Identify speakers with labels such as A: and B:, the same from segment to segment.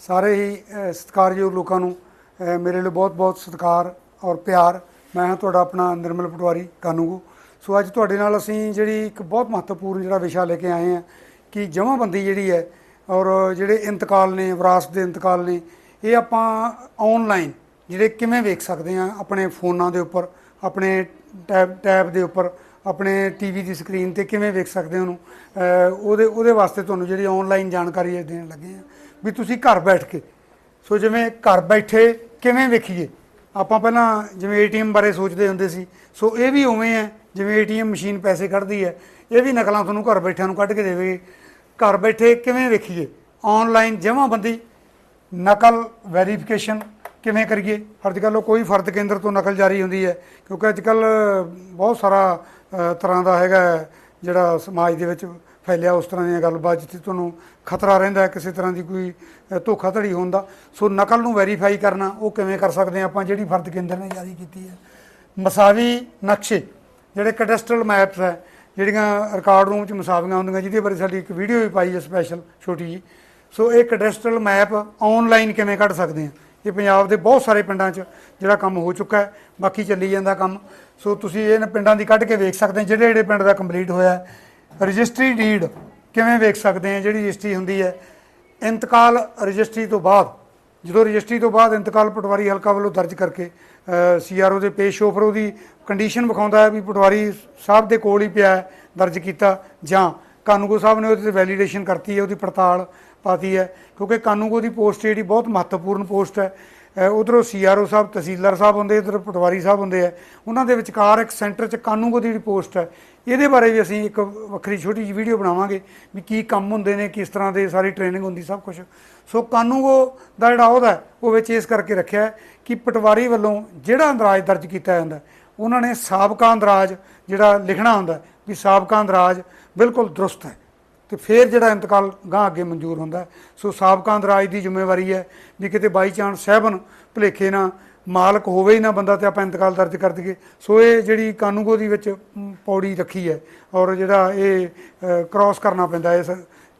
A: ਸਾਰੇ ਹੀ ਸਤਿਕਾਰਯੋਗ ਲੋਕਾਂ ਨੂੰ ਮੇਰੇ ਲਈ ਬਹੁਤ-ਬਹੁਤ ਸਤਿਕਾਰ ਔਰ ਪਿਆਰ। ਮੈਂ ਹਾਂ ਤੁਹਾਡਾ ਆਪਣਾ ਨਿਰਮਲ ਪਟਵਾਰੀ ਕਾਨੂੰਗੋ ਸੋ ਅੱਜ ਤੁਹਾਡੇ ਨਾਲ ਅਸੀਂ ਜਿਹੜੀ ਇੱਕ ਬਹੁਤ ਮਹੱਤਵਪੂਰਨ ਜਿਹੜਾ ਵਿਸ਼ਾ ਲੈ ਕੇ ਆਏ ਹਾਂ ਕਿ ਜਮ੍ਹਾਂਬੰਦੀ ਜਿਹੜੀ ਹੈ ਔਰ ਜਿਹੜੇ ਇੰਤਕਾਲ ਨੇ, ਵਿਰਾਸਤ ਦੇ ਇੰਤਕਾਲ ਨੇ, ਇਹ ਆਪਾਂ ਆਨਲਾਈਨ ਜਿਹੜੇ ਕਿਵੇਂ ਵੇਖ ਸਕਦੇ ਹਾਂ ਆਪਣੇ ਫੋਨਾਂ ਦੇ ਉੱਪਰ, ਆਪਣੇ ਟੈਬ ਟੈਬ ਦੇ ਉੱਪਰ, ਆਪਣੇ ਟੀਵੀ ਦੀ ਸਕਰੀਨ ਤੇ ਕਿਵੇਂ ਵੇਖ ਸਕਦੇ ਉਹਨੂੰ। ਉਹਦੇ ਉਹਦੇ ਵਾਸਤੇ ਤੁਹਾਨੂੰ ਜਿਹੜੀ ਆਨਲਾਈਨ ਜਾਣਕਾਰੀ ਇਹ ਦੇਣ ਲੱਗੇ ਆ ਵੀ ਤੁਸੀਂ ਘਰ ਬੈਠ ਕੇ। ਸੋ ਜਿਵੇਂ ਘਰ ਬੈਠੇ ਕਿਵੇਂ ਵੇਖੀਏ? ਆਪਾਂ ਪਹਿਲਾਂ ਜਿਵੇਂ ਏਟੀਐਮ ਬਾਰੇ ਸੋਚਦੇ ਹੁੰਦੇ ਸੀ। ਸੋ ਇਹ ਵੀ ਉਵੇਂ ਹੈ, ਜਿਵੇਂ ਏਟੀਐਮ ਮਸ਼ੀਨ ਪੈਸੇ ਕੱਢਦੀ ਹੈ, ਇਹ ਵੀ ਨਕਲਾਂ ਤੁਹਾਨੂੰ ਘਰ ਬੈਠਿਆਂ ਨੂੰ ਕੱਢ ਕੇ ਦੇਵੇਗੀ। ਘਰ ਬੈਠੇ ਕਿਵੇਂ ਵੇਖੀਏ? ਆਨਲਾਈਨ ਜਮ੍ਹਾਂਬੰਦੀ ਨਕਲ ਵੈਰੀਫਿਕੇਸ਼ਨ ਕਿਵੇਂ ਕਰੀਏ? ਅੱਜ ਕੱਲ੍ਹ ਉਹ ਕੋਈ ਫਰਦ ਕੇਂਦਰ ਤੋਂ ਨਕਲ ਜਾਰੀ ਹੁੰਦੀ ਹੈ, ਕਿਉਂਕਿ ਅੱਜ ਕੱਲ੍ਹ ਬਹੁਤ ਸਾਰਾ ਤਰ੍ਹਾਂ ਦਾ ਹੈਗਾ ਜਿਹੜਾ ਸਮਾਜ ਦੇ ਵਿੱਚ ਫੈਲਿਆ, ਉਸ ਤਰ੍ਹਾਂ ਦੀਆਂ ਗੱਲਬਾਤ ਜਿੱਥੇ ਤੁਹਾਨੂੰ ਖਤਰਾ ਰਹਿੰਦਾ ਹੈ, ਕਿਸੇ ਤਰ੍ਹਾਂ ਦੀ ਕੋਈ ਧੋਖਾਧੜੀ ਹੋਣ ਦਾ। ਸੋ ਨਕਲ ਨੂੰ ਵੈਰੀਫਾਈ ਕਰਨਾ, ਉਹ ਕਿਵੇਂ ਕਰ ਸਕਦੇ ਹਾਂ ਆਪਾਂ, ਜਿਹੜੀ ਫਰਦ ਕੇਂਦਰ ਨੇ ਜਾਰੀ ਕੀਤੀ ਹੈ। ਮਸਾਵੀ ਨਕਸ਼ੇ, ਜਿਹੜੇ ਕੈਡਸਟਰਲ ਮੈਪਸ ਹੈ, ਜਿਹੜੀਆਂ ਰਿਕਾਰਡ ਰੂਮ 'ਚ ਮਸਾਵੀਆਂ ਹੁੰਦੀਆਂ, ਜਿਹਦੇ ਬਾਰੇ ਸਾਡੀ ਇੱਕ ਵੀਡੀਓ ਵੀ ਪਾਈ ਹੈ ਸਪੈਸ਼ਲ ਛੋਟੀ ਜੀ ਸੋ ਇਹ ਕੈਡਸਟਰਲ ਮੈਪ ਆਨਲਾਈਨ ਕਿਵੇਂ ਕੱਢ ਸਕਦੇ ਹਾਂ? ਇਹ ਪੰਜਾਬ ਦੇ ਬਹੁਤ ਸਾਰੇ ਪਿੰਡਾਂ 'ਚ ਜਿਹੜਾ ਕੰਮ ਹੋ ਚੁੱਕਾ ਹੈ, ਬਾਕੀ ਚੱਲੀ ਜਾਂਦਾ ਕੰਮ। ਸੋ ਤੁਸੀਂ ਇਹਨਾਂ ਪਿੰਡਾਂ ਦੀ ਕੱਢ ਕੇ ਵੇਖ ਸਕਦੇ ਜਿਹੜੇ ਜਿਹੜੇ ਪਿੰਡ ਦਾ ਕੰਪਲੀਟ ਹੋਇਆ ਰਜਿਸਟਰੀ ਡੀਡ ਕਿਵੇਂ ਵੇਖ ਸਕਦੇ ਆ ਜਿਹੜੀ ਰਜਿਸਟਰੀ ਹੁੰਦੀ ਹੈ। ਇੰਤਕਾਲ ਰਜਿਸਟਰੀ ਤੋਂ ਬਾਅਦ, ਜਦੋਂ ਰਜਿਸਟਰੀ ਤੋਂ ਬਾਅਦ ਇੰਤਕਾਲ ਪਟਵਾਰੀ ਹਲਕਾ ਵੱਲੋਂ ਦਰਜ ਕਰਕੇ ਸੀਆਰਓ ਦੇ ਪੇਸ਼ ਹੋ ਫਿਰ ਉਹਦੀ ਕੰਡੀਸ਼ਨ ਵਿਖਾਉਂਦਾ ਹੈ ਵੀ ਪਟਵਾਰੀ ਸਾਹਿਬ ਦੇ ਕੋਲ ਹੀ ਪਿਆ ਹੈ, ਦਰਜ ਕੀਤਾ ਜਾਂ ਕਾਨੂੰਗੋ ਸਾਹਿਬ ਨੇ ਉਹਦੇ ਤੇ ਵੈਲੀਡੇਸ਼ਨ ਕਰਤੀ ਹੈ, ਉਹਦੀ ਪੜਤਾਲ ਪਾਤੀ ਹੈ। ਕਿਉਂਕਿ ਕਾਨੂੰਗੋ ਦੀ ਪੋਸਟ ਜਿਹੜੀ ਬਹੁਤ ਮਹੱਤਵਪੂਰਨ ਪੋਸਟ ਹੈ। ਉਧਰੋਂ ਸੀਆਰਓ ਸਾਹਿਬ, ਤਹਿਸੀਲਦਾਰ ਸਾਹਿਬ ਹੁੰਦੇ, ਇਧਰ ਪਟਵਾਰੀ ਸਾਹਿਬ ਹੁੰਦੇ ਆ। ਉਹਨਾਂ ਦੇ ਵਿਚਕਾਰ ਇੱਕ ਸੈਂਟਰ 'ਚ ਕਾਨੂੰਗੋ ਦੀ ਜਿਹੜੀ ਪੋਸਟ ਹੈ, ਇਹਦੇ ਬਾਰੇ ਵੀ ਅਸੀਂ ਇੱਕ ਵੱਖਰੀ ਛੋਟੀ ਜਿਹੀ ਵੀਡੀਓ ਬਣਾਵਾਂਗੇ ਵੀ ਕੀ ਕੰਮ ਹੁੰਦੇ ਨੇ, ਕਿਸ ਤਰ੍ਹਾਂ ਦੇ ਸਾਰੀ ਟ੍ਰੇਨਿੰਗ ਹੁੰਦੀ, ਸਭ ਕੁਝ ਸੋ ਕਾਨੂੰਗੋ ਦਾ ਜਿਹੜਾ ਉਹਦਾ ਉਹ ਵਿੱਚ ਇਸ ਕਰਕੇ ਰੱਖਿਆ ਕਿ ਪਟਵਾਰੀ ਵੱਲੋਂ ਜਿਹੜਾ ਅੰਦਰਾਜ ਦਰਜ ਕੀਤਾ ਜਾਂਦਾ ਉਹਨਾਂ ਨੇ ਸਾਬਕਾ ਅੰਦਰਾਜ ਜਿਹੜਾ ਲਿਖਣਾ ਹੁੰਦਾ ਵੀ ਸਾਬਕਾ ਅੰਦਰਾਜ ਬਿਲਕੁਲ ਦਰੁਸਤ ਹੈ। ਤੇ ਫਿਰ ਜਿਹੜਾ ਇੰਤਕਾਲ ਗਾਂ ਅੱਗੇ ਮਨਜ਼ੂਰ ਹੁੰਦਾ ਸੋ ਸਾਬਕਾ ਅੰਦਰਾਜ ਦੀ ਜ਼ਿੰਮੇਵਾਰੀ ਹੈ ਵੀ ਕਿਤੇ ਬਾਈ ਚਾਂਸ ਸਹਿਬਨ ਭੁਲੇਖੇ ਨਾ ਮਾਲਕ ਹੋਵੇ ਹੀ ਨਾ ਬੰਦਾ ਤੇ ਆਪਾਂ ਇੰਤਕਾਲ ਦਰਜ ਕਰ ਦਈਏ। ਸੋ ਇਹ ਜਿਹੜੀ ਕਾਨੂੰਗੋ ਦੀ ਵਿੱਚ ਪੌੜੀ ਰੱਖੀ ਹੈ ਔਰ ਜਿਹੜਾ ਇਹ ਕ੍ਰਾਸ ਕਰਨਾ ਪੈਂਦਾ ਇਸ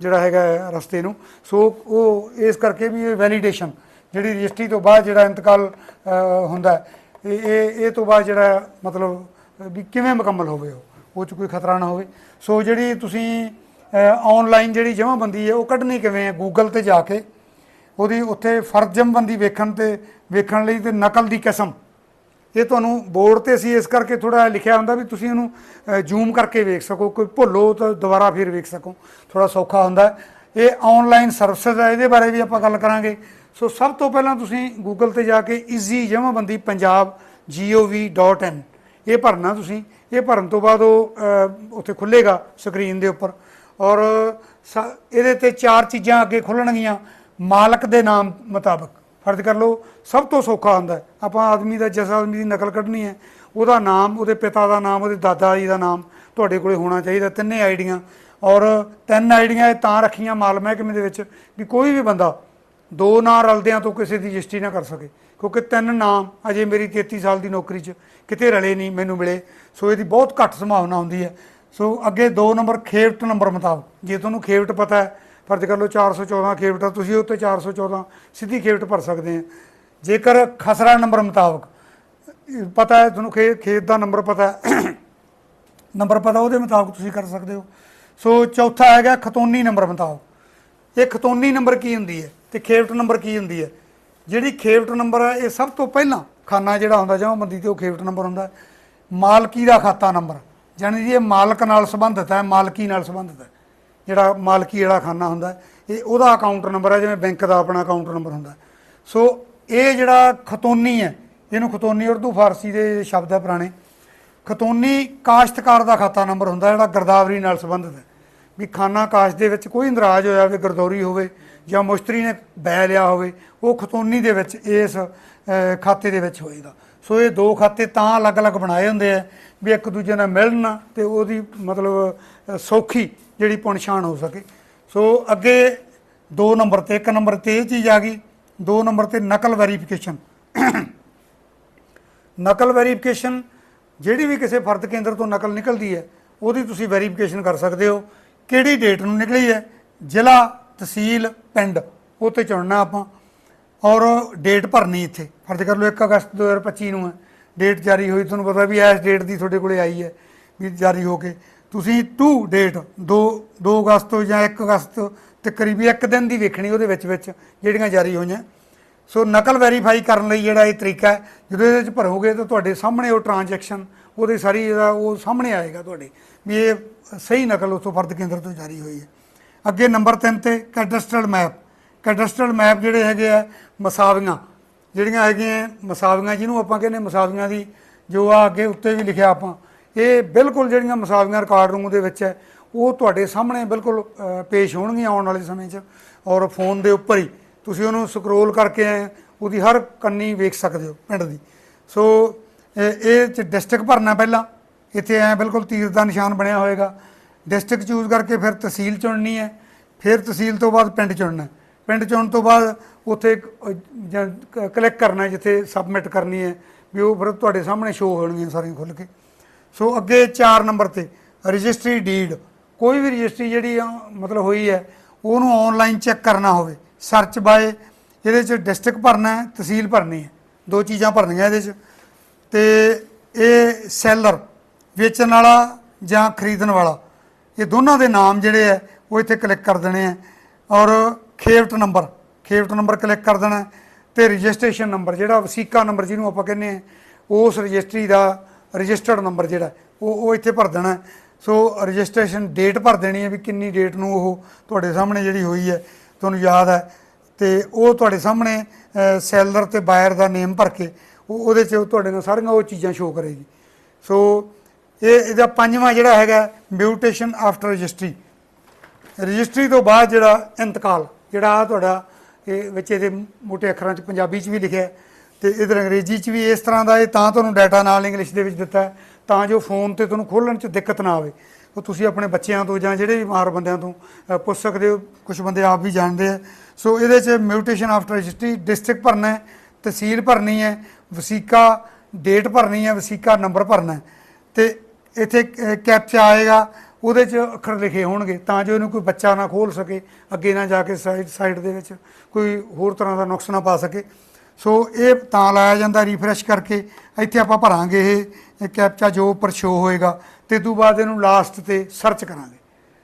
A: ਜਿਹੜਾ ਹੈਗਾ ਰਸਤੇ ਨੂੰ। ਸੋ ਉਹ ਇਸ ਕਰਕੇ ਵੀ ਇਹ ਵੈਲੀਡੇਸ਼ਨ ਜਿਹੜੀ ਰਜਿਸਟਰੀ ਤੋਂ ਬਾਅਦ ਜਿਹੜਾ ਇੰਤਕਾਲ ਹੁੰਦਾ ਇਹ ਇਹ ਇਹ ਤੋਂ ਬਾਅਦ ਜਿਹੜਾ ਮਤਲਬ ਵੀ ਕਿਵੇਂ ਮੁਕੰਮਲ ਹੋਵੇ ਉਹ ਉਹ ਚ ਕੋਈ ਖਤਰਾ ਨਾ ਹੋਵੇ। ਸੋ ਜਿਹੜੀ ਤੁਸੀਂ ਆਨਲਾਈਨ ਜਿਹੜੀ ਜਮ੍ਹਾਂਬੰਦੀ ਹੈ, ਉਹ ਕੱਢਣੀ ਕਿਵੇਂ ਹੈ? ਗੂਗਲ ਤੇ ਜਾ ਕੇ ਉਹਦੀ ਉੱਥੇ ਫਰਜ਼ ਜਮ੍ਹਾਂਬੰਦੀ ਵੇਖਣ ਤੇ, ਵੇਖਣ ਲਈ ਤੇ ਨਕਲ ਦੀ ਕਸਮ। ਇਹ ਤੁਹਾਨੂੰ ਬੋਰਡ ਤੇ ਅਸੀਂ ਇਸ ਕਰਕੇ ਥੋੜਾ ਲਿਖਿਆ ਹੁੰਦਾ ਵੀ ਤੁਸੀਂ ਉਹਨੂੰ ਜ਼ੂਮ ਕਰਕੇ ਵੇਖ ਸਕੋ, ਕੋਈ ਭੁੱਲੋ ਤਾਂ ਦੁਬਾਰਾ ਫਿਰ ਵੇਖ ਸਕੋ। ਥੋੜਾ ਸੌਖਾ ਹੁੰਦਾ। ਇਹ ਆਨਲਾਈਨ ਸਰਵਿਸਿਜ਼ ਹੈ, ਇਹਦੇ ਬਾਰੇ ਵੀ ਆਪਾਂ ਗੱਲ ਕਰਾਂਗੇ। ਸੋ ਸਭ ਤੋਂ ਪਹਿਲਾਂ ਤੁਸੀਂ ਗੂਗਲ ਤੇ ਜਾ ਕੇ ਈਜ਼ੀ ਜਮ੍ਹਾਂਬੰਦੀ ਪੰਜਾਬ gov.in ਇਹ ਭਰਨਾ ਤੁਸੀਂ। ਇਹ ਭਰਨ ਤੋਂ ਬਾਅਦ ਉਹ ਉੱਥੇ ਖੁੱਲੇਗਾ ਸਕਰੀਨ ਦੇ ਉੱਪਰ। ਔਰ ਸ- ਇਹਦੇ ਤੇ ਚਾਰ ਚੀਜ਼ਾਂ ਅੱਗੇ ਖੁੱਲਣਗੀਆਂ। ਮਾਲਕ ਦੇ ਨਾਮ ਮੁਤਾਬਕ ਫਰਜ਼ ਕਰ ਲਓ, ਸਭ ਤੋਂ ਸੌਖਾ ਹੁੰਦਾ ਆਪਾਂ ਆਦਮੀ ਦਾ, ਜਿਸ ਆਦਮੀ ਦੀ ਨਕਲ ਕੱਢਣੀ ਹੈ, ਉਹਦਾ ਨਾਮ, ਉਹਦੇ ਪਿਤਾ ਦਾ ਨਾਮ, ਉਹਦੇ ਦਾਦਾ ਜੀ ਦਾ ਨਾਮ ਤੁਹਾਡੇ ਕੋਲੇ ਹੋਣਾ ਚਾਹੀਦਾ, ਤਿੰਨੇ ਆਈਡੀਆਂ। ਔਰ ਤਿੰਨ ਆਈਡੀਆਂ ਇਹ ਤਾਂ ਰੱਖੀਆਂ ਮਾਲ ਮਹਿਕਮੇ ਦੇ ਵਿੱਚ ਵੀ ਕੋਈ ਵੀ ਬੰਦਾ ਦੋ ਨਾਂ ਰਲਦਿਆਂ ਤੋਂ ਕਿਸੇ ਦੀ ਰਜਿਸਟਰੀ ਨਾ ਕਰ ਸਕੇ। ਕਿਉਂਕਿ ਤਿੰਨ ਨਾਮ ਅਜੇ ਮੇਰੀ 33 ਸਾਲ ਦੀ ਨੌਕਰੀ 'ਚ ਕਿਤੇ ਰਲੇ ਨਹੀਂ, ਮੈਨੂੰ ਮਿਲੇ। ਸੋ ਇਹਦੀ ਬਹੁਤ ਘੱਟ ਸੰਭਾਵਨਾ ਹੁੰਦੀ ਹੈ। ਸੋ ਅੱਗੇ 2 ਨੰਬਰ ਖੇਵਟ ਨੰਬਰ ਮੁਤਾਬਕ, ਜੇ ਤੁਹਾਨੂੰ ਖੇਵਟ ਪਤਾ ਹੈ ਫਰਜ਼ ਕਰ ਲਓ 414 ਖੇਵਟ ਆ, ਤੁਸੀਂ ਉੱਤੇ 414 ਸਿੱਧੀ ਖੇਵਟ ਭਰ ਸਕਦੇ ਆ। ਜੇਕਰ ਖਸਰਾ ਨੰਬਰ ਮੁਤਾਬਕ ਪਤਾ ਹੈ, ਤੁਹਾਨੂੰ ਖੇ, ਖੇਤ ਦਾ ਨੰਬਰ ਪਤਾ ਹੈ, ਨੰਬਰ ਪਤਾ ਉਹਦੇ ਮੁਤਾਬਕ ਤੁਸੀਂ ਕਰ ਸਕਦੇ ਹੋ। ਸੋ ਚੌਥਾ ਹੈਗਾ ਖਤੋਨੀ ਨੰਬਰ ਮੁਤਾਬਕ। ਇਹ ਖਤੋਨੀ ਨੰਬਰ ਕੀ ਹੁੰਦੀ ਹੈ ਤੇ ਖੇਵਟ ਨੰਬਰ ਕੀ ਹੁੰਦੀ ਹੈ? ਜਿਹੜੀ ਖੇਵਟ ਨੰਬਰ ਹੈ ਇਹ ਸਭ ਤੋਂ ਪਹਿਲਾਂ ਖਾਨਾ ਜਿਹੜਾ ਹੁੰਦਾ ਜਮਾਂਬੰਦੀ ਤੇ ਉਹ ਖੇਵਟ ਨੰਬਰ ਹੁੰਦਾ ਮਾਲਕੀ ਦਾ ਖਾਤਾ ਨੰਬਰ। ਜਾਣੀ ਜੀ ਇਹ ਮਾਲਕ ਨਾਲ ਸੰਬੰਧਿਤ ਹੈ, ਮਾਲਕੀ ਨਾਲ ਸੰਬੰਧਿਤ ਹੈ। ਜਿਹੜਾ ਮਾਲਕੀ ਵਾਲਾ ਖਾਨਾ ਹੁੰਦਾ ਇਹ ਉਹਦਾ ਅਕਾਊਂਟ ਨੰਬਰ ਹੈ, ਜਿਵੇਂ ਬੈਂਕ ਦਾ ਆਪਣਾ ਅਕਾਊਂਟ ਨੰਬਰ ਹੁੰਦਾ ਸੋ ਇਹ ਜਿਹੜਾ ਖਤੋਨੀ ਹੈ, ਇਹਨੂੰ ਖਤੋਨੀ ਉਰਦੂ ਫਾਰਸੀ ਦੇ ਸ਼ਬਦ ਹੈ ਪੁਰਾਣੇ। ਖਤੋਨੀ ਕਾਸ਼ਤਕਾਰ ਦਾ ਖਾਤਾ ਨੰਬਰ ਹੁੰਦਾ ਜਿਹੜਾ ਗਰਦਾਵਰੀ ਨਾਲ ਸੰਬੰਧਿਤ ਹੈ। ਵੀ ਖਾਨਾ ਕਾਸ਼ ਦੇ ਵਿੱਚ ਕੋਈ ਇੰਦਰਾਜ ਹੋਇਆ ਹੋਵੇ, ਗਰਦੌਰੀ ਹੋਵੇ, ਜਾਂ ਮੁਸ਼ਤਰੀ ਨੇ ਬੈ ਲਿਆ ਹੋਵੇ, ਉਹ ਖਤੋਨੀ ਦੇ ਵਿੱਚ ਇਸ ਖਾਤੇ ਦੇ ਵਿੱਚ ਹੋਏਗਾ। ਸੋ ਇਹ ਦੋ ਖਾਤੇ ਤਾਂ ਅਲੱਗ-ਅਲੱਗ ਬਣਾਏ ਹੁੰਦੇ ਆ ਵੀ ਇੱਕ ਦੂਜੇ ਨਾਲ ਮਿਲਣ ਤੇ ਉਹਦੀ ਮਤਲਬ ਸੌਖੀ ਜਿਹੜੀ ਪਛਾਣ ਹੋ ਸਕੇ। ਸੋ ਅੱਗੇ 2 ਨੰਬਰ ਤੇ 1 ਨੰਬਰ ਤੇ ਇਹ ਚੀਜ਼ ਆ ਗਈ 2 ਨੰਬਰ ਤੇ ਨਕਲ ਵੈਰੀਫਿਕੇਸ਼ਨ। ਨਕਲ ਵੈਰੀਫਿਕੇਸ਼ਨ ਜਿਹੜੀ ਵੀ ਕਿਸੇ ਫਰਦ ਕੇਂਦਰ ਤੋਂ ਨਕਲ ਨਿਕਲਦੀ ਹੈ, ਉਹਦੀ ਤੁਸੀਂ ਵੈਰੀਫਿਕੇਸ਼ਨ ਕਰ ਸਕਦੇ ਹੋ, ਕਿਹੜੀ ਡੇਟ ਨੂੰ ਨਿਕਲੀ ਹੈ, ਜ਼ਿਲ੍ਹਾ, ਤਹਿਸੀਲ, ਪਿੰਡ, ਉਹ ਤੇ ਚੁਣਨਾ ਆਪਾਂ। ਔਰ ਡੇਟ ਭਰਨੀ ਇੱਥੇ। ਫਰਜ਼ ਕਰ ਲਓ 1 ਅਗਸਤ 2025 ਨੂੰ ਹੈ। ਡੇਟ ਜਾਰੀ ਹੋਈ, ਤੁਹਾਨੂੰ ਪਤਾ ਵੀ ਇਸ ਡੇਟ ਦੀ ਤੁਹਾਡੇ ਕੋਲੇ ਆਈ ਹੈ, ਵੀ ਜਾਰੀ ਹੋ ਕੇ। ਤੁਸੀਂ ਟੂ ਡੇਟ 2 2 ਅਗਸਤ ਤੋਂ ਜਾਂ 1 ਅਗਸਤ ਤੇ ਕਰੀਬੀ ਇੱਕ ਦਿਨ ਦੀ ਵੇਖਣੀ ਉਹਦੇ ਵਿੱਚ ਵਿੱਚ ਜਿਹੜੀਆਂ ਜਾਰੀ ਹੋਈਆਂ। ਸੋ ਨਕਲ ਵੈਰੀਫਾਈ ਕਰਨ ਲਈ ਜਿਹੜਾ ਇਹ ਤਰੀਕਾ ਹੈ, ਜਦੋਂ ਇਹਦੇ ਵਿੱਚ ਭਰੋਗੇ ਤਾਂ ਤੁਹਾਡੇ ਸਾਹਮਣੇ ਉਹ ਟ੍ਰਾਂਜੈਕਸ਼ਨ ਉਹਦੇ ਸਾਰੀ ਜਿਹੜਾ ਉਹ ਸਾਹਮਣੇ ਆਏਗਾ ਤੁਹਾਡੇ, ਵੀ ਇਹ ਸਹੀ ਨਕਲ ਉਸੋਂ ਫਰਦ ਕੇਂਦਰ ਤੋਂ ਜਾਰੀ ਹੋਈ ਹੈ। ਅੱਗੇ ਨੰਬਰ 3 ਤੇ ਕੈਡਸਟਰਲ ਮੈਪ ਕੈਡਸਟਰਲ ਮੈਪ ਜਿਹੜੇ ਹੈਗੇ ਆ, ਮਸਾਵੀਆਂ। ਜਿਹੜੀਆਂ ਹੈਗੀਆਂ, ਮਸਾਵੀਆਂ ਜਿਹਨੂੰ ਆਪਾਂ ਕਹਿੰਦੇ ਮਸਾਵੀਆਂ ਦੀ ਜੋ ਆ ਅੱਗੇ ਉੱਤੇ ਵੀ ਲਿਖਿਆ ਆਪਾਂ, ਇਹ ਬਿਲਕੁਲ ਜਿਹੜੀਆਂ ਮਸਾਵੀਆਂ ਰਿਕਾਰਡ ਰੂਮ ਦੇ ਵਿੱਚ ਹੈ, ਉਹ ਤੁਹਾਡੇ ਸਾਹਮਣੇ ਬਿਲਕੁਲ ਪੇਸ਼ ਹੋਣਗੀਆਂ ਆਉਣ ਵਾਲੇ ਸਮੇਂ 'ਚ। ਔਰ ਫੋਨ ਦੇ ਉੱਪਰ ਹੀ ਤੁਸੀਂ ਉਹਨੂੰ ਸਕਰੋਲ ਕਰਕੇ ਐਂ ਉਹਦੀ ਹਰ ਕੰਨੀ ਵੇਖ ਸਕਦੇ ਹੋ ਪਿੰਡ ਦੀ। ਸੋ ਇਹ ਇਹ ਚ ਡਿਸਟ੍ਰਿਕਟ ਭਰਨਾ ਪਹਿਲਾਂ, ਇੱਥੇ ਐ ਬਿਲਕੁਲ ਤੀਰ ਦਾ ਨਿਸ਼ਾਨ ਬਣਿਆ ਹੋਏਗਾ। ਡਿਸਟ੍ਰਿਕਟ ਚੂਜ਼ ਕਰਕੇ ਫਿਰ ਤਹਿਸੀਲ ਚੁਣਨੀ ਹੈ, ਫਿਰ ਤਹਿਸੀਲ ਤੋਂ ਬਾਅਦ ਪਿੰਡ ਚੁਣਨਾ ਪਿੰਡ 'ਚ ਆਉਣ ਤੋਂ ਬਾਅਦ ਉੱਥੇ ਕਲਿੱਕ ਕਰਨਾ ਜਿੱਥੇ ਸਬਮਿਟ ਕਰਨੀ ਹੈ, ਵੀ ਉਹ ਫਿਰ ਤੁਹਾਡੇ ਸਾਹਮਣੇ ਸ਼ੋ ਹੋਣਗੀਆਂ ਸਾਰੀਆਂ ਖੁੱਲ ਕੇ। ਸੋ ਅੱਗੇ 4 ਨੰਬਰ ਤੇ ਰਜਿਸਟਰੀ ਡੀਡ ਕੋਈ ਵੀ ਰਜਿਸਟਰੀ ਜਿਹੜੀ ਮਤਲਬ ਹੋਈ ਹੈ, ਉਹਨੂੰ ਆਨਲਾਈਨ ਚੈੱਕ ਕਰਨਾ ਹੋਵੇ। ਸਰਚ ਬਾਏ ਇਹਦੇ ਚ ਡਿਸਟ੍ਰਿਕਟ ਭਰਨਾ ਹੈ, ਤਹਿਸੀਲ ਭਰਨੀ ਹੈ। ਦੋ ਚੀਜ਼ਾਂ ਭਰਨੀਆਂ ਇਹਦੇ ਚ। ਤੇ ਇਹ ਸੈਲਰ ਵੇਚਣ ਵਾਲਾ ਜਾਂ ਖਰੀਦਣ ਵਾਲਾ, ਇਹ ਦੋਨਾਂ ਦੇ ਨਾਮ ਜਿਹੜੇ ਆ ਉਹ ਇੱਥੇ ਕਲਿੱਕ ਕਰ ਦੇਣੇ ਆ ਔਰ ਖੇਵਟ ਨੰਬਰ ਖੇਵਟ ਨੰਬਰ ਕਲਿੱਕ ਕਰ ਦੇਣਾ ਹੈ ਤੇ ਰਜਿਸਟ੍ਰੇਸ਼ਨ ਨੰਬਰ ਜਿਹੜਾ ਵਸੀਕਾ ਨੰਬਰ ਜਿਹਨੂੰ ਆਪਾਂ ਕਹਿੰਦੇ ਆ ਉਸ ਰਜਿਸਟਰੀ ਦਾ ਰਜਿਸਟਰਡ ਨੰਬਰ ਜਿਹੜਾ, ਉਹ ਉਹ ਇੱਥੇ ਭਰ ਦੇਣਾ। ਸੋ ਰਜਿਸਟ੍ਰੇਸ਼ਨ ਡੇਟ ਭਰ ਦੇਣੀ ਹੈ ਵੀ ਕਿੰਨੀ ਡੇਟ ਨੂੰ ਉਹ ਤੁਹਾਡੇ ਸਾਹਮਣੇ ਜਿਹੜੀ ਹੋਈ ਹੈ, ਤੁਹਾਨੂੰ ਯਾਦ ਹੈ। ਤੇ ਉਹ ਤੁਹਾਡੇ ਸਾਹਮਣੇ ਸੈਲਰ ਤੇ ਬਾਇਰ ਦਾ ਨੇਮ ਭਰ ਕੇ, ਉਹ, ਉਹਦੇ 'ਚ ਤੁਹਾਡੇ ਨਾਲ ਸਾਰੀਆਂ ਉਹ ਚੀਜ਼ਾਂ ਸ਼ੋ ਕਰੇਗੀ। ਸੋ ਇਹ, ਇਹਦਾ ਪੰਜਵਾਂ ਜਿਹੜਾ ਹੈਗਾ ਮਿਊਟੇਸ਼ਨ ਆਫਟਰ ਰਜਿਸਟਰੀ ਰਜਿਸਟਰੀ ਤੋਂ ਬਾਅਦ ਜਿਹੜਾ ਇੰਤਕਾਲ। ਜਿਹੜਾ ਤੁਹਾਡਾ ਇਹ ਵਿੱਚ ਇਹਦੇ ਮੋٹے ਅੱਖਰਾਂ 'ਚ ਪੰਜਾਬੀ 'ਚ ਵੀ ਲਿਖਿਆ ਹੈ ਤੇ ਇਧਰ ਅੰਗਰੇਜ਼ੀ 'ਚ ਵੀ ਇਸ ਤਰ੍ਹਾਂ ਦਾ ਇਹ ਤਾਂ ਤੁਹਾਨੂੰ ਡਾਟਾ ਨਾਲ ਇੰਗਲਿਸ਼ ਦੇ ਵਿੱਚ ਦਿੱਤਾ ਤਾਂ ਜੋ ਫੋਨ ਤੇ ਤੁਹਾਨੂੰ ਖੋਲਣ 'ਚ ਦਿੱਕਤ ਨਾ ਆਵੇ। ਉਹ ਤੁਸੀਂ ਆਪਣੇ ਬੱਚਿਆਂ ਤੋਂ ਜਾਂ ਜਿਹੜੇ ਵੀ ਮਾਰ ਬੰਦਿਆਂ ਤੋਂ ਪੁੱਛ ਸਕਦੇ ਹੋ ਕੁਝ ਬੰਦੇ ਆਪ ਵੀ ਜਾਣਦੇ ਆ। ਸੋ ਇਹਦੇ 'ਚ ਮਿਊਟੇਸ਼ਨ ਆਫਟਰ ਰਜਿਸਟਰੀ ਡਿਸਟ੍ਰਿਕਟ ਭਰਨਾ ਹੈ, ਤਹਿਸੀਲ ਭਰਨੀ ਹੈ, ਵਸੀਕਾ ਡੇਟ ਭਰਨੀ ਹੈ, ਵਸੀਕਾ ਨੰਬਰ ਭਰਨਾ ਹੈ। ਤੇ ਇੱਥੇ ਕੈਪਚਾ ਆਏਗਾ ਉਹਦੇ 'ਚ ਅੱਖਰ ਲਿਖੇ ਹੋਣਗੇ, ਤਾਂ ਜੋ ਇਹਨੂੰ ਕੋਈ ਬੱਚਾ ਨਾ ਖੋਲ ਸਕੇ, ਅੱਗੇ ਨਾ ਜਾ ਕੇ ਸਾਈਡ ਸਾਈਡ ਦੇ ਵਿੱਚ ਕੋਈ ਹੋਰ ਤਰ੍ਹਾਂ ਦਾ ਨੁਕਸ ਨਾ ਪਾ ਸਕੇ। ਸੋ ਇਹ ਤਾਂ ਲਾਇਆ ਜਾਂਦਾ ਰੀਫਰੈਸ਼ ਕਰਕੇ, ਇੱਥੇ ਆਪਾਂ ਭਰਾਂਗੇ ਇਹ ਕੈਪਚਾ ਜੋ ਉੱਪਰ ਸ਼ੋ ਹੋਏਗਾ, ਤੇ ਤੋਂ ਬਾਅਦ ਇਹਨੂੰ ਲਾਸਟ ਤੇ ਸਰਚ ਕਰਾਂਗੇ।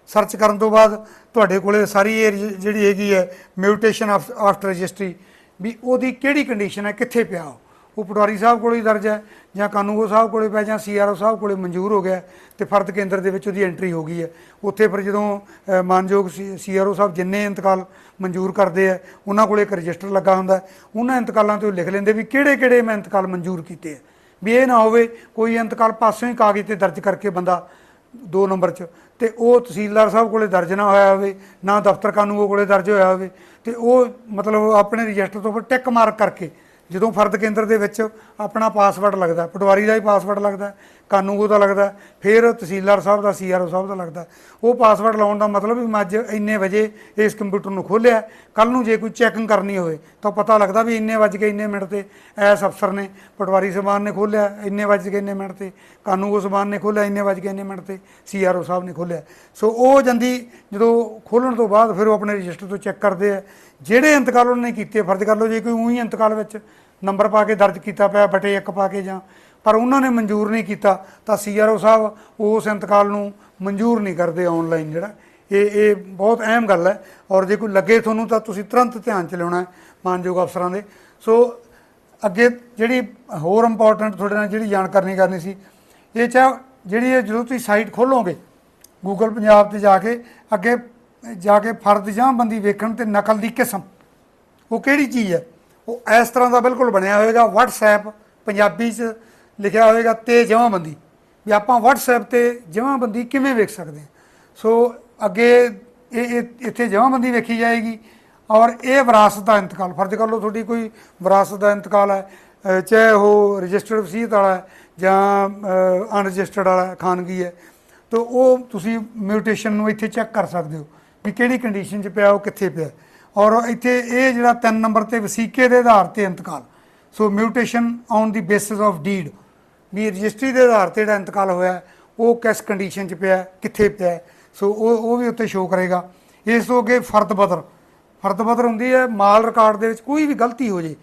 A: ਸਰਚ ਕਰਨ ਤੋਂ ਬਾਅਦ ਤੁਹਾਡੇ ਕੋਲੇ ਸਾਰੀ ਇਹ ਰਜਿ- ਜਿਹੜੀ ਹੈਗੀ ਹੈ ਮਿਊਟੇਸ਼ਨ ਆਫਟਰ ਰਜਿਸਟਰੀ ਵੀ ਉਹਦੀ ਕਿਹੜੀ ਕੰਡੀਸ਼ਨ ਹੈ, ਕਿੱਥੇ ਪਿਆ ਉਹ। ਉਹ ਪਟਵਾਰੀ ਸਾਹਿਬ ਕੋਲੇ ਹੀ ਦਰਜ ਹੈ ਜਾਂ ਕਾਨੂੰਗੋ ਸਾਹਿਬ ਕੋਲੇ ਪੈ ਜਾਂ ਸੀਆਰਓ ਸਾਹਿਬ ਕੋਲੇ ਮਨਜ਼ੂਰ ਹੋ ਗਿਆ ਤੇ ਫਰਦ ਕੇਂਦਰ ਦੇ ਵਿੱਚ ਉਹਦੀ ਐਂਟਰੀ ਹੋ ਗਈ ਹੈ। ਉੱਥੇ ਫਿਰ ਜਦੋਂ ਅ, ਮਾਨਯੋਗ ਸੀਆਰਓ ਸਾਹਿਬ ਜਿੰਨੇ ਇੰਤਕਾਲ ਮਨਜ਼ੂਰ ਕਰਦੇ ਆ ਉਹਨਾਂ ਕੋਲੇ ਇੱਕ ਰਜਿਸਟਰ ਲੱਗਾ ਹੁੰਦਾ ਉਹਨਾਂ ਇੰਤਕਾਲਾਂ ਤੇ ਉਹ ਲਿਖ ਲੈਂਦੇ ਵੀ ਕਿਹੜੇ ਕਿਹੜੇ ਮੈਂ ਇੰਤਕਾਲ ਮਨਜ਼ੂਰ ਕੀਤੇ ਆ ਵੀ ਇਹ ਨਾ ਹੋਵੇ ਕੋਈ ਇੰਤਕਾਲ ਪਾਸੋਂ ਹੀ ਕਾਗਜ਼ ਤੇ ਦਰਜ ਕਰਕੇ ਬੰਦਾ ਦੋ ਨੰਬਰ 'ਚ ਤੇ ਉਹ ਤਹਿਸੀਲਦਾਰ ਸਾਹਿਬ ਕੋਲੇ ਦਰਜ ਨਾ ਹੋਇਆ ਹੋਵੇ ਨਾ ਦਫ਼ਤਰ ਕਾਨੂੰਗੋ ਕੋਲੇ ਦਰਜ ਹੋਇਆ ਹੋਵੇ ਤੇ ਉਹ ਮਤਲਬ ਆਪਣੇ ਰਜਿਸਟਰ ਤੋਂ ਫਿਰ ਟਿਕ ਮਾਰਕ ਕਰਕੇ ਜਦੋਂ ਫਰਦ ਕੇਂਦਰ ਦੇ ਵਿੱਚ ਆਪਣਾ ਪਾਸਵਰਡ ਲੱਗਦਾ, ਪਟਵਾਰੀ ਦਾ ਹੀ ਪਾਸਵਰਡ ਲੱਗਦਾ, ਕਾਨੂੰਗੋ ਦਾ ਲੱਗਦਾ, ਫਿਰ ਤਹਿਸੀਲਦਾਰ ਸਾਹਿਬ ਦਾ, ਸੀਆਰਓ ਸਾਹਿਬ ਦਾ ਲੱਗਦਾ। ਉਹ ਪਾਸਵਰਡ ਲਾਉਣ ਦਾ ਮਤਲਬ ਵੀ ਮੈਂ ਅੱਜ ਇੰਨੇ ਵਜੇ ਇਸ ਕੰਪਿਊਟਰ ਨੂੰ ਖੋਲ੍ਹਿਆ ਕੱਲ ਨੂੰ ਜੇ ਕੋਈ ਚੈਕਿੰਗ ਕਰਨੀ ਹੋਵੇ, ਤਾਂ ਪਤਾ ਲੱਗਦਾ ਵੀ ਇੰਨੇ ਵੱਜ ਕੇ ਇੰਨੇ ਮਿੰਟ ਤੇ ਐਸ ਅਫਸਰ ਨੇ ਪਟਵਾਰੀ ਸਮਾਨ ਨੇ ਖੋਲ੍ਹਿਆ, ਇੰਨੇ ਵੱਜ ਕੇ ਇੰਨੇ ਮਿੰਟ ਤੇ ਕਾਨੂੰਗੋ ਸਮਾਨ ਨੇ ਖੋਲ੍ਹਿਆ, ਇੰਨੇ ਵੱਜ ਕੇ ਇੰਨੇ ਮਿੰਟ ਤੇ ਸੀਆਰਓ ਸਾਹਿਬ ਨੇ ਖੋਲ੍ਹਿਆ। ਸੋ ਉਹ ਜਾਂਦੀ ਜਦੋਂ ਖੋਲ੍ਹਣ ਤੋਂ ਬਾਅਦ ਫਿਰ ਉਹ ਆਪਣੇ ਰਜਿਸਟਰ ਤੋਂ ਚੈੱਕ ਕਰਦੇ ਆ। ਜਿਹੜੇ ਇੰਤਕਾਲ ਉਹਨਾਂ ਨੇ ਕੀਤੇ, ਫਰਜ਼ ਕਰ ਲਓ ਜੇ ਕੋਈ ਉਹੀ ਇੰਤਕਾਲ ਵਿੱਚ ਨੰਬਰ ਪਾ ਕੇ ਦਰਜ ਕੀਤਾ ਪਿਆ, ਬਟੇ ਇੱਕ ਪਾ ਕੇ ਜਾਂ। ਪਰ ਉਹਨਾਂ ਨੇ ਮਨਜ਼ੂਰ ਨਹੀਂ ਕੀਤਾ, ਤਾਂ ਸੀਆਰਓ ਸਾਹਿਬ ਉਸ ਇੰਤਕਾਲ ਨੂੰ ਮਨਜ਼ੂਰ ਨਹੀਂ ਕਰਦੇ ਆਨਲਾਈਨ ਜਿਹੜਾ। ਇਹ ਇਹ ਬਹੁਤ ਅਹਿਮ ਗੱਲ ਹੈ ਔਰ ਜੇ ਕੋਈ ਲੱਗੇ ਤੁਹਾਨੂੰ ਤਾਂ ਤੁਸੀਂ ਤੁਰੰਤ ਧਿਆਨ ਚ ਲਿਆਉਣਾ ਹੈ ਮਾਨਯੋਗ ਅਫਸਰਾਂ ਦੇ। ਸੋ ਅੱਗੇ ਜਿਹੜੀ ਹੋਰ ਇੰਪੋਰਟੈਂਟ ਤੁਹਾਡੇ ਨਾਲ ਜਿਹੜੀ ਜਾਣਕਾਰੀ ਕਰਨੀ ਸੀ, ਇਹ ਚ ਜਿਹੜੀ ਇਹ ਜਦੋਂ ਤੁਸੀਂ ਸਾਈਟ ਖੋਲੋਗੇ ਗੂਗਲ ਪੰਜਾਬ ਤੇ ਜਾ ਕੇ, ਅੱਗੇ ਜਾ ਕੇ ਫਰਦ ਜਾਂ ਬੰਦੀ ਵੇਖਣ ਤੇ ਨਕਲ ਦੀ ਕਿਸਮ, ਉਹ ਕਿਹੜੀ ਚੀਜ਼ ਹੈ? ਉਹ ਇਸ ਤਰ੍ਹਾਂ ਦਾ ਬਿਲਕੁਲ ਬਣਿਆ ਹੋਏਗਾ, WhatsApp ਪੰਜਾਬੀ 'ਚ ਲਿਖਿਆ ਹੋਏਗਾ ਤੇ ਜਮਾਂਬੰਦੀ। ਵੀ ਆਪਾਂ WhatsApp ਤੇ ਜਮਾਂਬੰਦੀ ਕਿਵੇਂ ਵੇਖ ਸਕਦੇ ਹਾਂ? ਸੋ ਅੱਗੇ ਇਹ, ਇਹ- ਇੱਥੇ ਜਮਾਂਬੰਦੀ ਵੇਖੀ ਜਾਏਗੀ ਔਰ ਇਹ ਵਿਰਾਸਤ ਦਾ ਇੰਤਕਾਲ। ਫਰਜ਼ ਕਰ ਲਓ ਤੁਹਾਡੀ ਕੋਈ ਵਿਰਾਸਤ ਦਾ ਇੰਤਕਾਲ ਹੈ ਚਾਹੇ ਉਹ ਰਜਿਸਟਰਡ ਵਸੀਅਤ ਵਾਲਾ ਜਾਂ ਅਨਰਜਿਸਟਰਡ ਵਾਲਾ ਖਾਨਗੀ ਹੈ। ਤਾਂ ਉਹ ਤੁਸੀਂ ਮਿਊਟੇਸ਼ਨ ਨੂੰ ਇੱਥੇ ਚੈੱਕ ਕਰ ਸਕਦੇ ਹੋ ਵੀ ਕਿਹੜੀ ਕੰਡੀਸ਼ਨ 'ਚ ਪਿਆ, ਉਹ ਕਿੱਥੇ ਪਿਆ। ਔਰ ਇੱਥੇ ਇਹ ਜਿਹੜਾ 3 ਨੰਬਰ ਤੇ ਵਸੀਕੇ ਦੇ ਆਧਾਰ ਤੇ ਇੰਤਕਾਲ। So mutation on the basis of deed. We registry ਦੇ ਆਧਾਰ ਤੇ ਜਿਹੜਾ ਇੰਤਕਾਲ ਹੋਇਆ, ਉਹ ਕਿਸ ਕੰਡੀਸ਼ਨ 'ਚ ਪਿਆ, ਕਿੱਥੇ ਪਿਆ। ਸੋ ਉਹ ਉਹ ਵੀ ਉੱਤੇ ਸ਼ੋ ਕਰੇਗਾ। ਇਸ ਤੋਂ ਅੱਗੇ ਫਰਦ ਬਦਰ। ਫਰਦ ਬਦਰ ਹੁੰਦੀ ਹੈ, ਮਾਲ ਰਿਕਾਰਡ ਦੇ ਵਿੱਚ ਕੋਈ ਵੀ ਗਲਤੀ ਹੋ ਜੇ,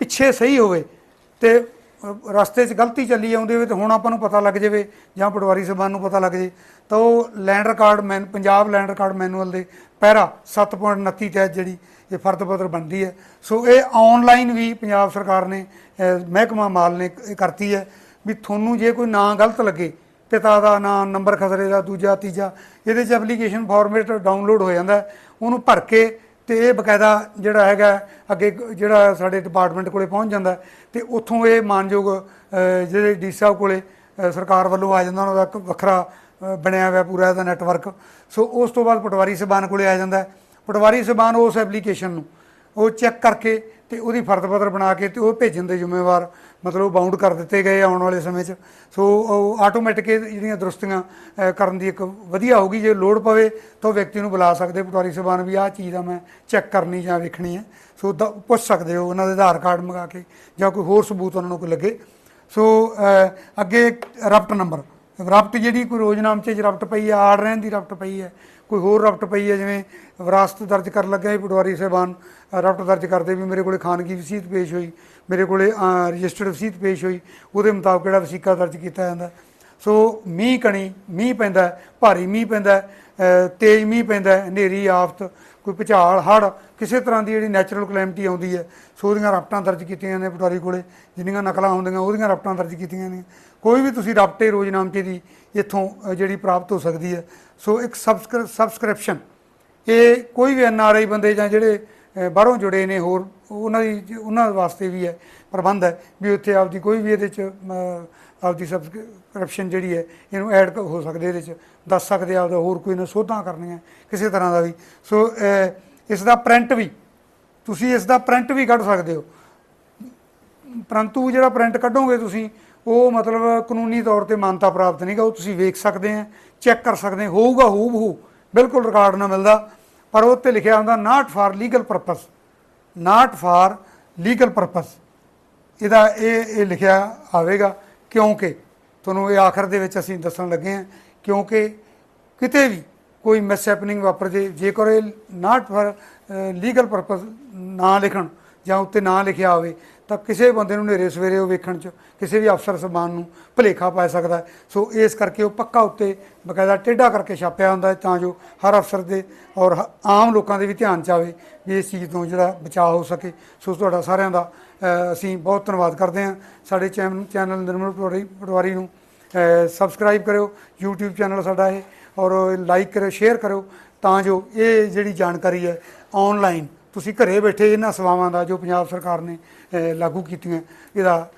A: ਪਿੱਛੇ ਸਹੀ ਹੋਵੇ ਤੇ ਰਸਤੇ 'ਚ ਗਲਤੀ ਚੱਲੀ ਆਉਂਦੀ ਹੋਵੇ ਤੇ ਹੁਣ ਆਪਾਂ ਨੂੰ ਪਤਾ ਲੱਗ ਜਾਵੇ ਜਾਂ ਪਟਵਾਰੀ ਸਾਹਿਬਾਨ ਨੂੰ ਪਤਾ ਲੱਗ ਜੇ ਤਾਂ ਉਹ land record man Punjab land record manual ਦੇ ਪੈਰਾ 7.29 ਤਹਿਤ ਜਿਹੜੀ ਇਹ ਫਰਦ ਪੱਤਰ ਬਣਦੀ ਹੈ। ਸੋ ਇਹ ਆਨਲਾਈਨ ਵੀ ਪੰਜਾਬ ਸਰਕਾਰ ਨੇ ਮਹਿਕਮਾ ਮਾਲ ਨੇ ਕਰਤੀ ਹੈ ਵੀ ਤੁਹਾਨੂੰ ਜੇ ਕੋਈ ਨਾਂ ਗਲਤ ਲੱਗੇ, ਪਿਤਾ ਦਾ ਨਾਂ, ਨੰਬਰ ਖਸਰੇ ਦਾ, ਦੂਜਾ, ਤੀਜਾ, ਇਹਦੇ 'ਚ ਐਪਲੀਕੇਸ਼ਨ ਫਾਰਮੇਟ ਡਾਊਨਲੋਡ ਹੋ ਜਾਂਦਾ ਉਹਨੂੰ ਭਰ ਕੇ ਤੇ ਇਹ ਬਕਾਇਦਾ ਜਿਹੜਾ ਹੈਗਾ, ਅੱਗੇ ਜਿਹੜਾ ਸਾਡੇ ਡਿਪਾਰਟਮੈਂਟ ਕੋਲੇ ਪਹੁੰਚ ਜਾਂਦਾ ਹੈ ਤੇ ਉੱਥੋਂ ਇਹ ਮਾਨਯੋਗ ਜਿਹੜੇ ਡੀ ਸਾਹਿਬ ਕੋਲੇ ਸਰਕਾਰ ਵੱਲੋਂ ਆ ਜਾਂਦਾ, ਉਹਨਾਂ ਦਾ ਇੱਕ ਵੱਖਰਾ ਬਣਿਆ ਹੋਇਆ ਪੂਰਾ ਇਹਦਾ ਨੈਟਵਰਕ ਸੋ ਉਸ ਤੋਂ ਬਾਅਦ ਪਟਵਾਰੀ ਸਾਹਿਬਾਨ ਕੋਲੇ ਆ ਜਾਂਦਾ ਪਟਵਾਰੀ ਸਾਹਿਬਾਨ ਉਸ ਐਪਲੀਕੇਸ਼ਨ ਨੂੰ, ਉਹ ਚੈੱਕ ਕਰਕੇ ਤੇ ਉਹਦੀ ਫਰਦ ਪੱਤਰ ਬਣਾ ਕੇ ਤੇ ਉਹ ਭੇਜਣ ਦੇ ਜ਼ਿੰਮੇਵਾਰ, ਮਤਲਬ ਬਾਉਂਡ ਕਰ ਦਿੱਤੇ ਗਏ ਆਉਣ ਵਾਲੇ ਸਮੇਂ 'ਚ। ਸੋ ਉਹ ਆਟੋਮੈਟਿਕ ਜਿਹੜੀਆਂ ਦਰੁਸਤੀਆਂ ਕਰਨ ਦੀ ਇੱਕ ਵਧੀਆ ਹੋਊਗੀ, ਜੇ ਲੋੜ ਪਵੇ ਤਾਂ ਉਹ ਵਿਅਕਤੀ ਨੂੰ ਬੁਲਾ ਸਕਦੇ ਪਟਵਾਰੀ ਸਾਹਿਬਾਨ ਵੀ ਆਹ ਚੀਜ਼ ਦਾ ਮੈਂ ਚੈੱਕ ਕਰਨੀ ਜਾਂ ਵੇਖਣੀ ਹੈ। ਸੋ ਦ- ਪੁੱਛ ਸਕਦੇ ਹੋ ਉਹਨਾਂ ਦੇ ਆਧਾਰ ਕਾਰਡ ਮੰਗਾ ਕੇ ਜਾਂ ਕੋਈ ਹੋਰ ਸਬੂਤ ਉਹਨਾਂ ਨੂੰ ਕੋਈ ਲੱਗੇ। ਸੋ ਅੱਗੇ ਰਫਟ ਨੰਬਰ ਰਫਟ ਜਿਹੜੀ ਕੋਈ ਰੋਜ਼ਨਾਮਚੇ 'ਚ ਰਫਟ ਪਈ ਹੈ ਆੜ ਰਹਿਣ ਦੀ ਰਫਟ ਪਈ ਹੈ ਕੋਈ ਹੋਰ ਰਫਟ ਪਈ ਹੈ ਜਿਵੇਂ ਵਿਰਾਸਤ ਦਰਜ ਕਰਨ ਲੱਗਿਆ ਸੀ ਪਟਵਾਰੀ ਸਾਹਿਬਾਨ ਅ, ਦਰਜ ਕਰਦੇ ਵੀ ਮੇਰੇ ਕੋਲੇ ਖਾਨਗੀ ਵਸੀਅਤ ਪੇਸ਼ ਹੋਈ ਮੇਰੇ ਕੋਲੇ ਰਜਿਸਟਰਡ ਵਸੀਅਤ ਪੇਸ਼ ਹੋਈ ਉਹਦੇ ਮੁਤਾਬਕ ਜਿਹੜਾ ਵਸੀਕਾ ਦਰਜ ਕੀਤਾ ਜਾਂਦਾ। ਸੋ ਮੀਂਹ ਕਣੀ ਮੀਂਹ ਪੈਂਦਾ ਭਾਰੀ ਮੀਂਹ ਪੈਂਦਾ ਤੇਜ਼ ਮੀਂਹ ਪੈਂਦਾ ਹਨੇਰੀ ਆਫਤ ਕੋਈ ਭੁਚਾਲ ਹੜ੍ਹ ਕਿਸੇ ਤਰ੍ਹਾਂ ਦੀ ਜਿਹੜੀ ਨੈਚੁਰਲ ਕਲੈਮਿਟੀ ਆਉਂਦੀ ਹੈ ਸੋ ਉਹਦੀਆਂ ਰਫਟਾਂ ਦਰਜ ਕੀਤੀਆਂ ਨੇ ਪਟਵਾਰੀ ਕੋਲੇ ਜਿੰਨੀਆਂ ਨਕਲਾਂ ਹੁੰਦੀਆਂ ਉਹਦੀਆਂ ਰਫਟਾਂ ਦਰਜ ਕੀਤੀਆਂ ਨੇ। ਕੋਈ ਵੀ ਤੁਸੀਂ ਰਫਟੇ ਰੋਜ਼ਨਾਮਚੇ ਦੀ ਇੱਥੋਂ ਜਿਹੜੀ ਪ੍ਰਾਪਤ ਹੋ ਸਕਦੀ ਹੈ। ਸੋ ਇੱਕ ਸਬਸਕ੍ਰਿ- ਸਬਸਕ੍ਰਿਪਸ਼ਨ ਇਹ ਕੋਈ ਵੀ ਐਨਆਰਆਈ ਬੰਦੇ ਜਾਂ ਜਿਹੜੇ ਬਾਹਰੋਂ ਜੁੜੇ ਨੇ ਹੋਰ ਉਹਨਾਂ ਦੀ ਉਹਨਾਂ ਵਾਸਤੇ ਵੀ ਹੈ ਪ੍ਰਬੰਧ ਹੈ ਵੀ ਉੱਥੇ ਆਪਦੀ ਕੋਈ ਵੀ ਇਹਦੇ ਚ ਅ, ਆਪਦੀ ਸਬਸਕ੍ਰਿਪਸ਼ਨ ਜਿਹੜੀ ਹੈ ਇਹਨੂੰ ਐਡ ਹੋ ਸਕਦੇ ਇਹਦੇ ਚ ਦੱਸ ਸਕਦੇ ਆਪਦਾ ਹੋਰ ਕੋਈ ਨਾ ਸੋਧਾਂ ਕਰਨੀਆਂ ਕਿਸੇ ਤਰ੍ਹਾਂ ਦਾ ਵੀ। ਸੋ ਇਸ ਦਾ ਪ੍ਰਿੰਟ ਵੀ ਤੁਸੀਂ ਇਸ ਦਾ ਪ੍ਰਿੰਟ ਵੀ ਕੱਢ ਸਕਦੇ ਹੋ। ਪਰੰਤੂ ਜਿਹੜਾ ਪ੍ਰਿੰਟ ਕੱਢੋਗੇ ਤੁਸੀਂ ਉਹ ਮਤਲਬ ਕਾਨੂੰਨੀ ਤੌਰ ਤੇ ਮਾਨਤਾ ਪ੍ਰਾਪਤ ਨਹੀਂਗਾ ਉਹ ਤੁਸੀਂ ਵੇਖ ਸਕਦੇ ਆ, ਚੈੱਕ ਕਰ ਸਕਦੇ ਹੋ ਹੋਊਗਾ ਹੂਬਹੂ ਬਿਲਕੁਲ ਰਿਕਾਰਡ ਨਾ ਮਿਲਦਾ। ਪਰ ਉਹ ਤੇ ਲਿਖਿਆ ਹੁੰਦਾ not for legal purpose not for legal purpose ਇਹਦਾ ਇਹ ਇਹ ਲਿਖਿਆ ਆਵੇਗਾ, ਕਿਉਂਕਿ ਤੁਹਾਨੂੰ ਇਹ ਆਖਰ ਦੇ ਵਿੱਚ ਅਸੀਂ ਦੱਸਣ ਲੱਗੇ ਹਾਂ ਕਿਉਂਕਿ ਕਿਤੇ ਵੀ ਕੋਈ ਮਿਸ ਹੈਪਨਿੰਗ ਵਾਪਰ ਜੇ, ਜੇਕਰ ਇਹ ਨਾਟ ਫਾਰ ਲੀਗਲ ਪਰਪਸ ਨਾ ਲਿਖਣ ਜਾਂ ਉੱਤੇ ਨਾ ਲਿਖਿਆ ਹੋਵੇ, ਤਾਂ ਕਿਸੇ ਬੰਦੇ ਨੂੰ ਨੇਰੇ ਸਵੇਰੇ ਉਹ ਵੇਖਣ ਚ, ਕਿਸੇ ਵੀ ਅਫਸਰ ਸਮਾਨ ਨੂੰ ਭੁਲੇਖਾ ਪੈ ਸਕਦਾ ਸੋ ਇਸ ਕਰਕੇ ਉਹ ਪੱਕਾ ਉੱਤੇ ਬਕਾਇਦਾ ਟੇਢਾ ਕਰਕੇ ਛਾਪਿਆ ਹੁੰਦਾ ਹੈ, ਤਾਂ ਜੋ ਹਰ ਅਫਸਰ ਦੇ ਔਰ ਹ- ਆਮ ਲੋਕਾਂ ਦੇ ਵੀ ਧਿਆਨ ਚ ਆਵੇ ਵੀ ਇਸ ਚੀਜ਼ ਤੋਂ ਜਿਹੜਾ ਬਚਾਅ ਹੋ ਸਕੇ। ਸੋ ਤੁਹਾਡਾ ਸਾਰਿਆਂ ਦਾ ਅਸੀਂ ਬਹੁਤ ਧੰਨਵਾਦ ਕਰਦੇ ਹਾਂ। ਸਾਡੇ ਚੈਨ- ਚੈਨਲ ਨਿਰਮਲ ਪਟਵਾਰੀ ਪਟਵਾਰੀ ਨੂੰ ਸਬਸਕ੍ਰਾਈਬ ਕਰਿਓ। YouTube ਚੈਨਲ ਸਾਡਾ ਇਹ, ਔਰ ਲਾਈਕ ਕਰਿਓ, ਸ਼ੇਅਰ ਕਰਿਓ, ਤਾਂ ਜੋ ਇਹ ਜਿਹੜੀ ਜਾਣਕਾਰੀ ਹੈ ਆਨਲਾਈਨ ਤੁਸੀਂ ਘਰੇ ਬੈਠੇ ਇਹਨਾਂ ਸੇਵਾਵਾਂ ਦਾ ਜੋ ਪੰਜਾਬ ਸਰਕਾਰ ਨੇ ਲਾਗੂ ਕੀਤੀਆਂ, ਇਹਦਾ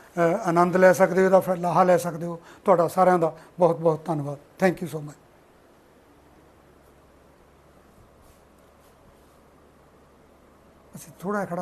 A: ਆਨੰਦ ਲੈ ਸਕਦੇ ਹੋ, ਇਹਦਾ ਫਿਰ ਲਾਹਾ ਲੈ ਸਕਦੇ ਹੋ। ਤੁਹਾਡਾ ਸਾਰਿਆਂ ਦਾ ਬਹੁਤ ਬਹੁਤ ਧੰਨਵਾਦ। ਥੈਂਕ ਯੂ ਸੋ ਮਚ ਅਸੀਂ ਥੋੜਾ ਖੜਾ